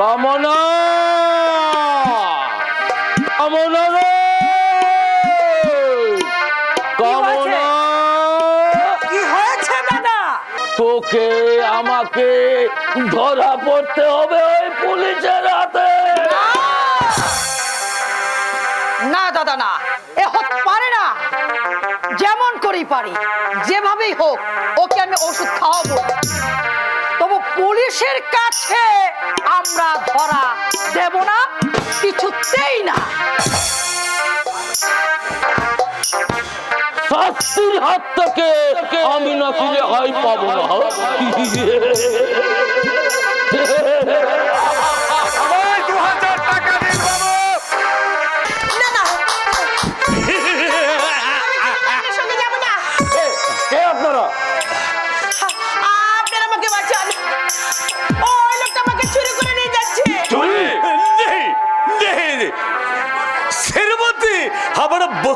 কামনা কামনা রে! কামনা কি হয়েছে দাদা? তোকে আমাকে ধরা পড়তে হবে ওই পুলিশের হাতে! না দাদা না। এ হতে পারে না। যেমন করেই পারি যেভাবেই হোক ওকে আমি ওষুধ খাওয়াবো। পুলিশের কাছে আমরা ধরা দেব না, কিছুতেই না। শাস্তির হাত থেকে আমি নাকি হয় পাবো না।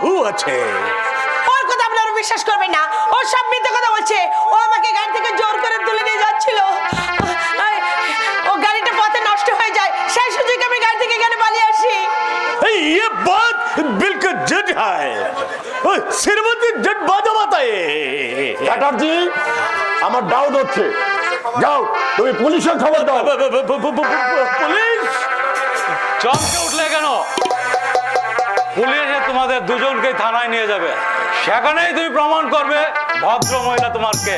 বহু আছে ওর কথা আপনারা বিশ্বাস করবেন না ও সব মিথ্যে কথা বলছে ও আমাকে গাড়ি থেকে জোর করে তুলে নিয়ে যাচ্ছিল আয়, ও গাড়িটা পথে নষ্ট হয়ে যায় সেই সুযোগে আমি গাড়ি থেকে এখানে পালিয়ে আসি ये बात बिल्कुल झूठ है ओए, श्रीमती झूठ बात बताए চ্যাটার্জি আমার ডাউট হচ্ছে যাও তুমি পুলিশের খবর দাও পুলিশ চমকে উঠলে কেন পুলিশে তোমাদের দুজনকে থানায় নিয়ে যাবে সেখানেই তুমি প্রমাণ করবে ভদ্র মহিলা তোমার কে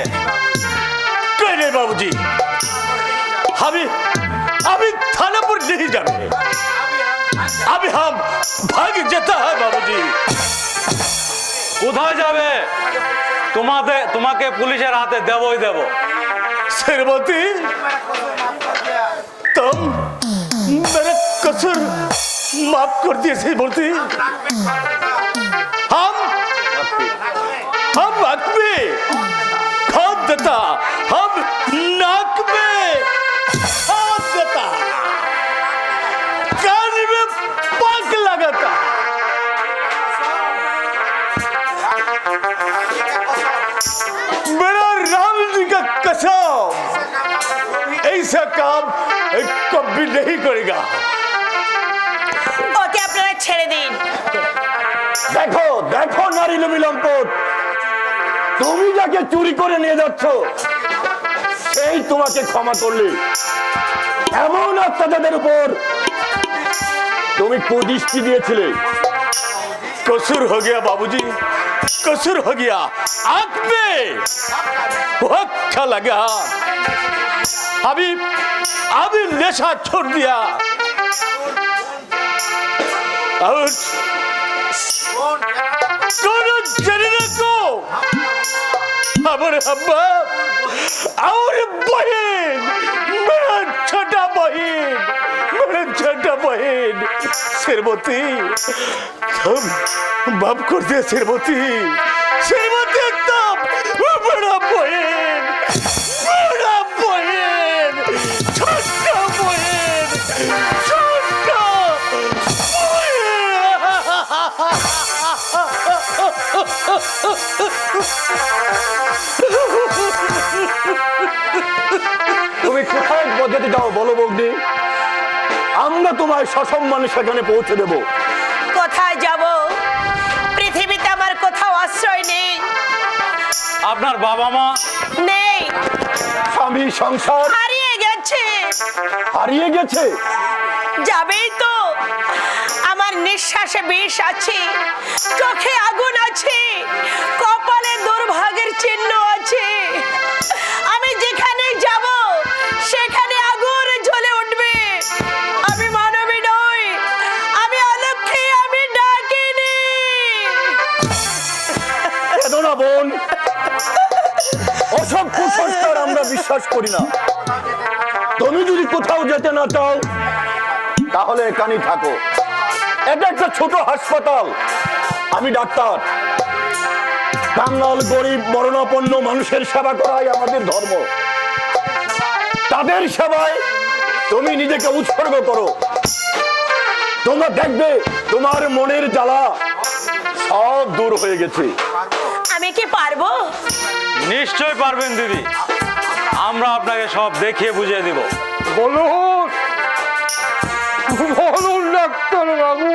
कह रहे बाबूजी अभी अभी थाने पर नहीं जाने अभी हम भाग जाता है बाबूजी কোথায় যাবে তোমাদের তোমাকে পুলিশের হাতে দেবই দেব श्रीमती तुम मेरा कसूर माफ़ कर दिए, सही बोलती हम हम आँख में खाद देता हम नाक में खाद देता कान में पाक लगाता। मेरा राम जी का कसम, ऐसा काम कभी नहीं करेगा। ছেড়ে দিন দেখো দেখো নারী লম্পট তুমি যাকে চুরি করে নিয়ে যাচ্ছ সেই তোমাকে ক্ষমা করলে এমন অত্যাচারের উপর তুমি কুদৃষ্টি দিয়েছিলে कसूर हो गया बाबूजी कसूर हो गया आंख में बहुत अच्छा लगा अभी अभी नशा छोड़ दिया আউট। কোন জেনে রাখো। আমার আব্বা, আমার বহিন। মেরা ছোটা বহিন মেরা ছোটা বহিন। শ্রীমতী বাপ করতে শ্রীমতী শ্রীমতী তুমি কোথায় পদ্ধতি দাও বলো বগ্নি আমরা তোমায় সসম্মানে সেখানে পৌঁছে দেব। কোথায় যাব? পৃথিবীতে আমার কোথাও আশ্রয় নেই। আপনার বাবা মা? নেই। স্বামী সংসার হারিয়ে গেছে। হারিয়ে গেছে। যাবেই তো। নিঃশ্বাসে বিষ আছে, চোখে আগুন আছে, কপালে দুর্ভাগের চিহ্ন আছে। আমি যেখানে যাব, সেখানে আগুন জ্বলে উঠবে। আমি মানবী নই, আমি অলক্ষী, আমি ডাকিনি। না বোন। ওসব কুসংস্কার আমরা বিশ্বাস করি না। তুমি যদি কোথাও যেতে না চাও, তাহলে এখানেই থাকো। এটা একটা ছোট হাসপাতাল। আমি ডাক্তার। কাঙ্গাল গরিব মরণাপন্ন মানুষের সেবা করাই আমাদের ধর্ম। তাদের সেবায় তুমি নিজেকে উৎসর্গ করো। তোমরা দেখবে তোমার মনের জ্বালা সব দূর হয়ে গেছে। আমি কি পারব? নিশ্চয় পারবেন দিদি। আমরা আপনাকে সব দেখিয়ে বুঝিয়ে দিব। বলুন বাবু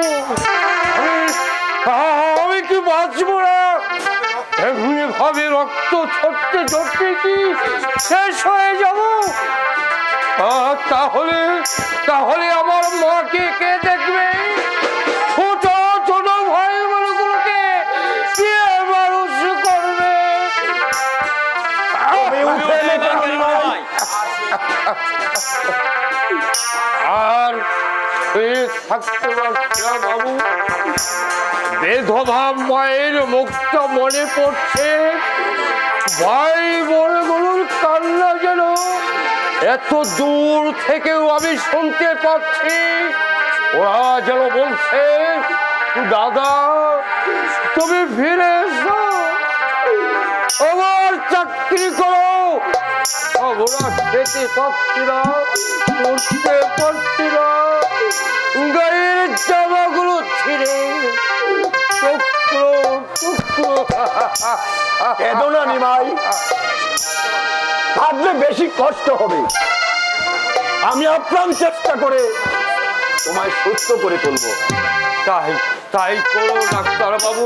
আমি- কি বাঁচবো না? এমনি ভাবে রক্ত ছড়তে ছড়তে কি শেষ হয়ে যাব? তাহলে তাহলে আমার মাকে কে দেখবে? ছোট আর পেয়ে থাকতে বাবু। বেধবা মায়ের মুখটা মনে পড়ছে। ভাই বোনগুলোর কান্না যেন এত দূর থেকেও আমি শুনতে পাচ্ছি। ওরা যেন বলছে, দাদা, তুমি ফিরে এসো। আমার চাকরি করো। পড়তে গায়ের জামাগুলো ছিঁড়ে। টুকরো টুকরো কেঁদো না নিমাই। কাঁদলে বেশি কষ্ট হবে। আমি আপ্রাণ চেষ্টা করে তোমায় সুস্থ করে তুলবো। তাই তাই করো ডাক্তার বাবু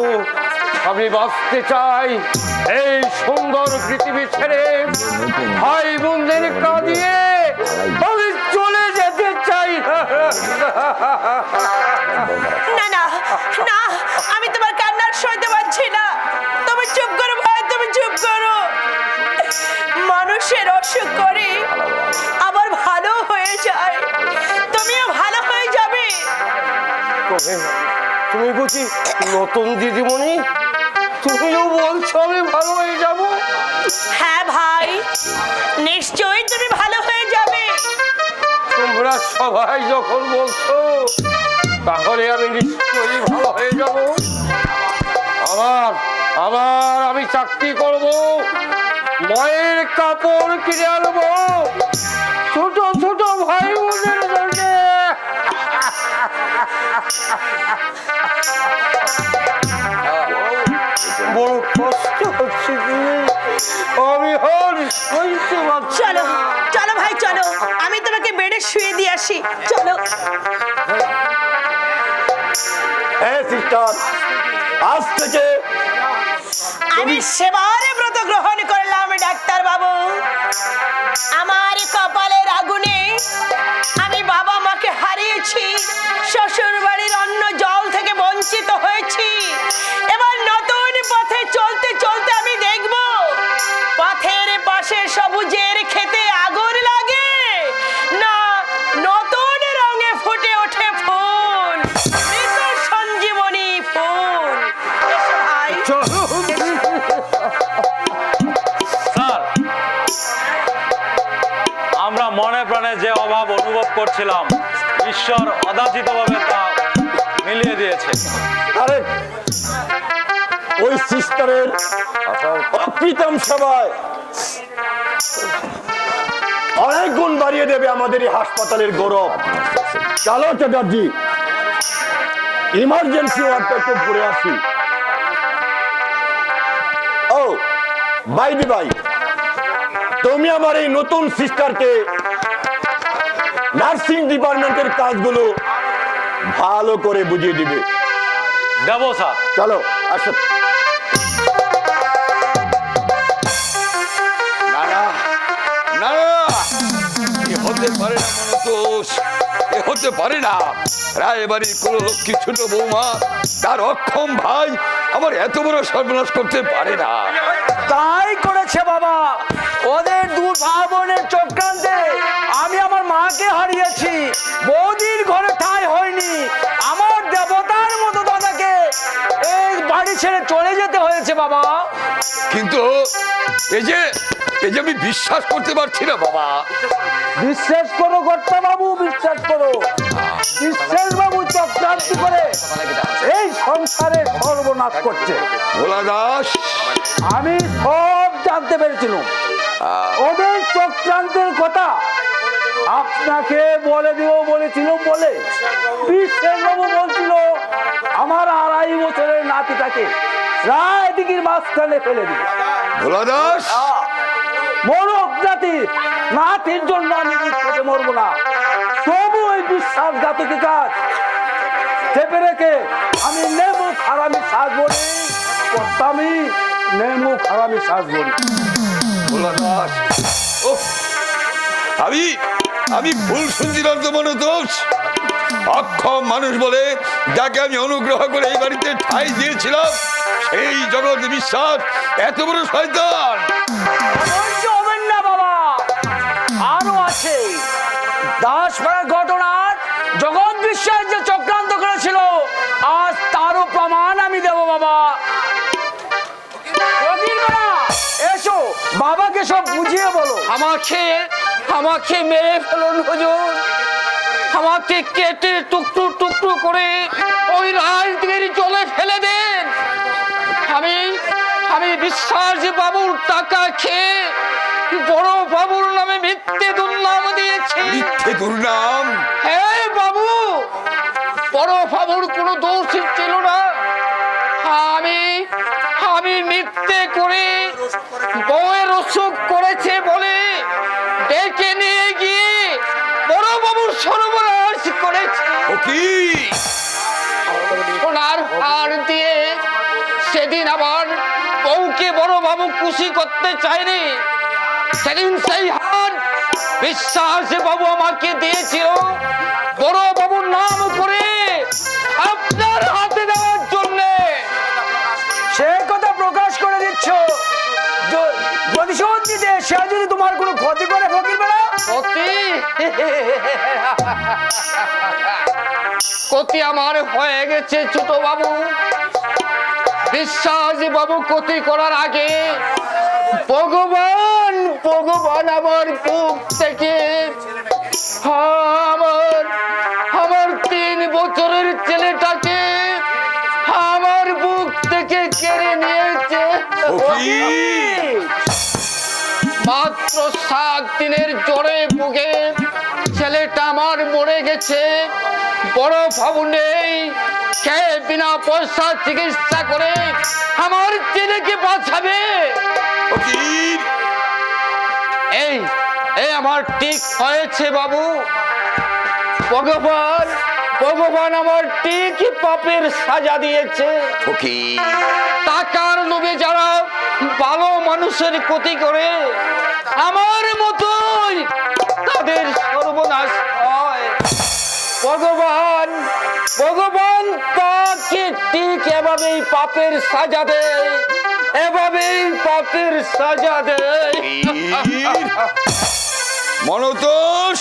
আমি বাঁচতে চাই এই সুন্দর পৃথিবী ছেড়ে ভাই বোনদের কাঁদিয়ে আমি চলে যেতে চাই। না না না আমি তোমার কান্নার সইতে পারছি না। তুমি চুপ করো ভাই তুমি চুপ করো। মানুষের অসুখ করে আবার ভালো হয়ে যায়। তুমিও ভালো হয়ে যাবে। তুমি- তুমি বুঝি নতুন দিদিমণি? তুমিও বলছো আমি ভালো হয়ে যাব? হ্যাঁ ভাই নিশ্চয়ই তুমি ভালো হয়ে যাবে। তোমরা সবাই যখন বলছো তাহলে আমি নিশ্চয়ই ভালো হয়ে যাব। আবার আবার আমি চাকরি করব মায়ের কাপড় কিনে আনব। ছোট ছোট ভাই বোনের জন্য। বড় কষ্ট হচ্ছে আমি আর সইতে পারছি চলো চলো ভাই চলো। আমি তোমাকে বেডে শুয়ে দিয়ে আসি। চলো। হ্যাঁ সিস্টার আজ থেকে আমি সেবারে ব্রত গ্রহণ করলাম ডাক্তার বাবু আমার কপালের আগুনে আমি বাবা মাকে হারিয়েছি শ্বশুর বাড়ির অন্য জল থেকে বঞ্চিত হয়েছি। যে অভাব অনুভব করছিলাম, ঈশ্বর অদাচিতভাবে তা মিলিয়ে দিয়েছে। ওই সিস্টারের অকৃতম সেবায় অনেক গুণ বাড়িয়ে দেবে আমাদের এই হাসপাতালের গৌরব। চলো চ্যাটার্জি ইমার্জেন্সি ওয়ার্ডটা একটু ঘুরে আসি। ও বাই দি বাই তুমি আমার এই নতুন সিস্টারকে নার্সিং ডিপার্টমেন্টের কাজগুলো ভালো করে বুঝিয়ে দিবে। দেবো স্যার। চলো আসো। না না না না, এ হতে পারে না মনোতোষ এ হতে পারে না। রায়বাড়ির কোনো লক্ষ্মী ছোট বৌমা তার অক্ষম ভাই আমার এত বড় সর্বনাশ করতে পারে না। তাই করেছে বাবা। ওদের দু ভাই বোনের চক্রান্তে আমি মাকে হারিয়েছি। বৌদির ঘরে ঠাই হয়নি। আমার দেবতার মতো দাদাকে এই বাড়ি ছেড়ে চলে যেতে হয়েছে বাবা। কিন্তু এই যে এই যে আমি বিশ্বাস করতে পারছি না বাবা। বিশ্বাস করো কর্তা বাবু বিশ্বাস করো। বিশ্বাস বাবু চক্রান্তি করে এই সংসারে সর্বনাশ করছে। ভোলা দাস। আমি সব জানতে পেরেছিলাম। ওদের চক্রান্তের কথা আপনাকে বলে দিব বলেছিল বলে। বিশ্বের বাবু বলছিল আমার আড়াই বছরের নাতিটাকে রায়দিঘির মাঝখানে ফেলে দিবে। ভোলা দাস মরক জাতি নাতির জন্য আমি বিপদে মরবো না। তবু ওই বিশ্বাসঘাতকের কাজ চেপে রেখে আমি নেমু খারামি সাজবো বলি আমি নেমু খারামি সাজবো রে। ভোলা দাস আমি আমি ভুল শুনছিলাম তো মনে দোষ অক্ষম মানুষ বলে যাকে আমি অনুগ্রহ করে এই বাড়িতে ঠাই দিয়েছিলাম সেই জগৎ বিশ্বাস এত বড় শয়তান! ধৈর্য হবেন না বাবা। আরও আছে। দাসপাড়ার ঘটনার জগৎ বিশ্বাস যে চক্রান্ত করেছিল আজ তারও প্রমাণ আমি দেব বাবা, এসো বাবাকে সব বুঝিয়ে বলো। আমাকে আমাকে মেরে ফেলুন হুজুর। আমাকে কেটে টুকরো টুকরো করে ওই রাজগিরি চলে ফেলে দেন। আমি আমি বিশ্বাস বাবুর টাকা খেয়ে বড় বাবুর নামে মিথ্যে দুর্নাম দিয়েছি। মিথ্যে দুর্নাম? হ্যাঁ বাবু বড় বাবুর কোনো দোষ ছিল না। আমি আমি মিথ্যে করে বউয়ের করতে চায়নি সেদিন সেই হার বিশ্বাস বাবু আমাকে দিয়েছিল। বড় বাবুর নাম করে আপনার হাতে দেওয়ার জন্যে। সে কথা প্রকাশ করে দিচ্ছ। প্রতিশোধ দিতে সে যদি তোমার কোনো ক্ষতি করে ফকির বেড়া? ক্ষতি? ক্ষতি আমার হয়ে গেছে ছোট বাবু। বিশ্বাস বাবু ক্ষতি করার আগে ভগবান ভগবান আমার বুক থেকে। আমার আমার তিন বছরের ছেলেটাকে আমার বুক থেকে কেড়ে নিয়েছে। মাত্র সাত দিনের জ্বরে বুকে ছেলেটা আমার মরে গেছে। বড় ভাবু নেই কে বিনা পয়সা চিকিৎসা করে আমার ছেলেকে বাঁচাবে। ফকির এই এই আমার ঠিক হয়েছে বাবু। ভগবান ভগবান আমার পাপের সাজা দিয়েছে। ফকির টাকার লোভে যারা ভালো মানুষের ক্ষতি করে আমার মতোই তাদের সর্বনাশ হয়। ভগবান ভগবান ঠিক এভাবেই পাপের সাজা দেয় এভাবেই পাপের সাজা দেয় মনতোষ,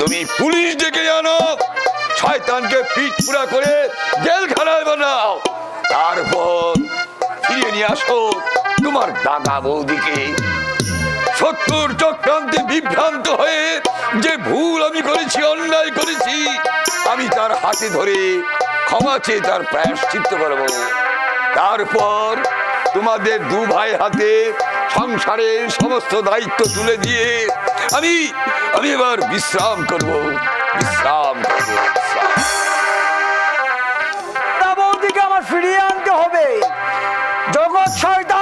তুমি পুলিশ ডেকে আনো, শয়তানকে পিঠ পুরা করে জেলখানায় বানাও। তারপর ফিরিয়ে নিয়ে আসো তোমার দাদা বৌদিকে। শত্রুর চক্রান্তে বিভ্রান্ত হয়ে যে ভুল আমি করেছি, অন্যায় করেছি, আমি তার হাতে ধরে ক্ষমা চেয়ে তার প্রায়শ্চিত্ত করব তারপর তোমাদের দু ভাই হাতে সংসারের সমস্ত দায়িত্ব তুলে দিয়ে আমি আমি এবার বিশ্রাম করব, বিশ্রাম করব আমার ফিরিয়ে আনতে হবে। জগৎ শয়তান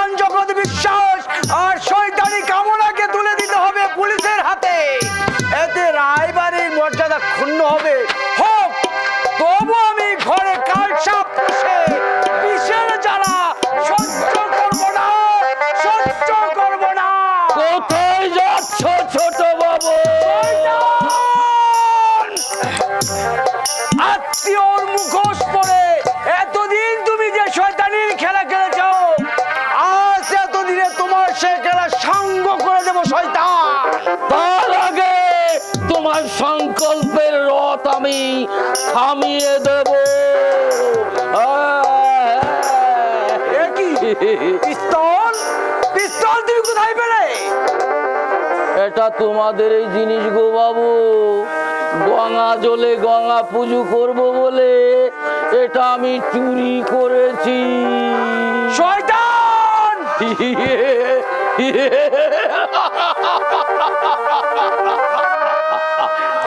তোমার সংকল্পের রথ আমি থামিয়ে দেব। কি? পিস্তল? পিস্তল তুমি কোথায় পেলে? এটা তোমাদের এই জিনিস গো বাবু। গঙ্গা জলে গঙ্গা পুজো করব বলে এটা আমি চুরি করেছি। শয়তান!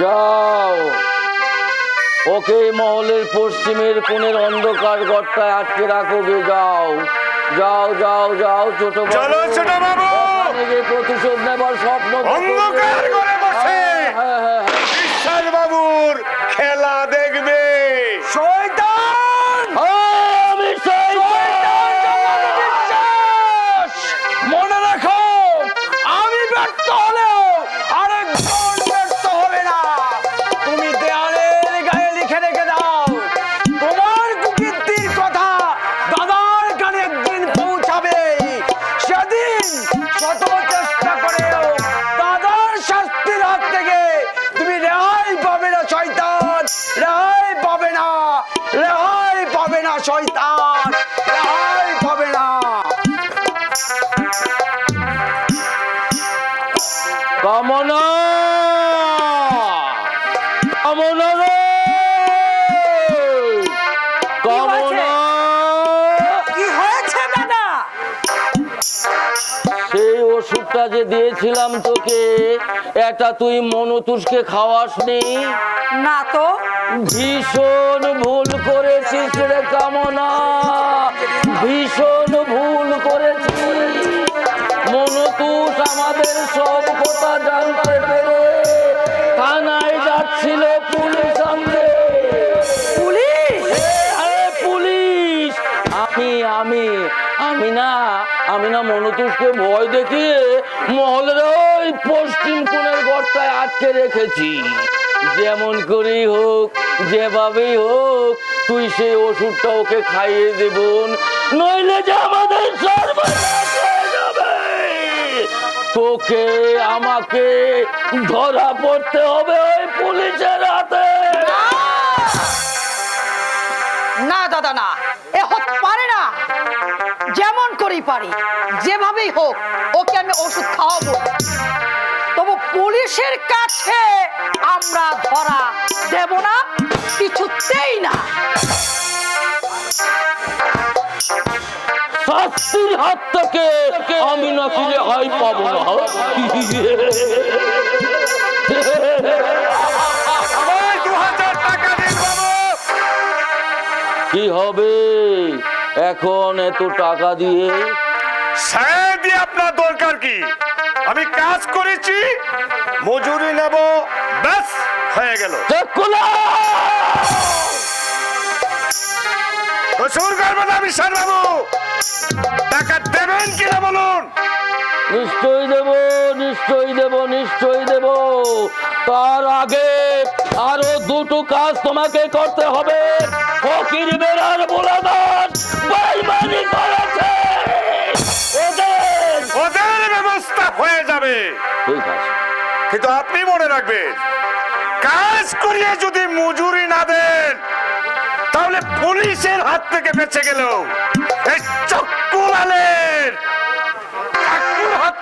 যাও ওকে মহলের পশ্চিমের কোণের অন্ধকার ঘরটায় আটকে রাখো গে যাও যাও যাও যাও ছোট। চলো ছোট বাবু। প্রতিশোধ নেবার স্বপ্ন অন্ধকার ঘরে ওষুধটা যে দিয়েছিলাম তোকে। এটা তুই মনতুষকে খাওয়াসনি? না তো। ভীষণ ভুল করেছিস রে কামনা। ভীষণ ভুল করেছিস। মনতুষ আমাদের সব কথা জানতে পেরে থানায় যাচ্ছিল পুলিশ আনতে পুলিশ? আরে পুলিশ! আমি আমি আমি না আমি না মনতুষকে ভয় দেখিয়ে মহলের ওই পশ্চিম কোণের ঘরটায় আটকে রেখেছি। যেমন করেই হোক, যেভাবেই হোক, তুই সেই ওষুধটা ওকে খাইয়ে দেবন। নইলে যে আমাদের তোকে, আমাকে ধরা পড়তে হবে ওই পুলিশের হাতে। না, দাদা, না। এ হতে পারে না। করেই পারি। যেভাবেই হোক ওকে আমি ওষুধ খাওয়াবো। তবু পুলিশের কাছে আমরা ধরা দেব না কিছুতেই না। শাস্তির হাত থেকে আমি পাবো না। হাজার টাকা দিন বাবু কি হবে? এখন এত টাকা দিয়ে আপনার দরকার কি? আমি কাজ করেছি মজুরি নেব ব্যাস হয়ে গেল! কসুর করবেন আমি স্যার বাবু টাকা দেবেন কিনা বলুন? নিশ্চয়ই দেব নিশ্চয়ই দেব নিশ্চয়ই দেব। তার আগে আরও দুটো কাজ তোমাকে করতে হবে। ফকির বেড়ার বোলাদার বেইমানি করেছে। ওদের! ওদের ব্যবস্থা হয়ে যাবে। ঠিক আছে। কিন্তু আপনি মনে রাখবেন কাজ করিয়ে যদি মজুরি না দেন তাহলে পুলিশের হাত থেকে বেঁচে গেল। এই চক্কুলালের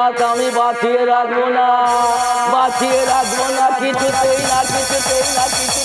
গাছ আমি বাঁচিয়ে রাখব না। বাঁচিয়ে রাখব না কিছুতেই না কিছুতেই না কিছু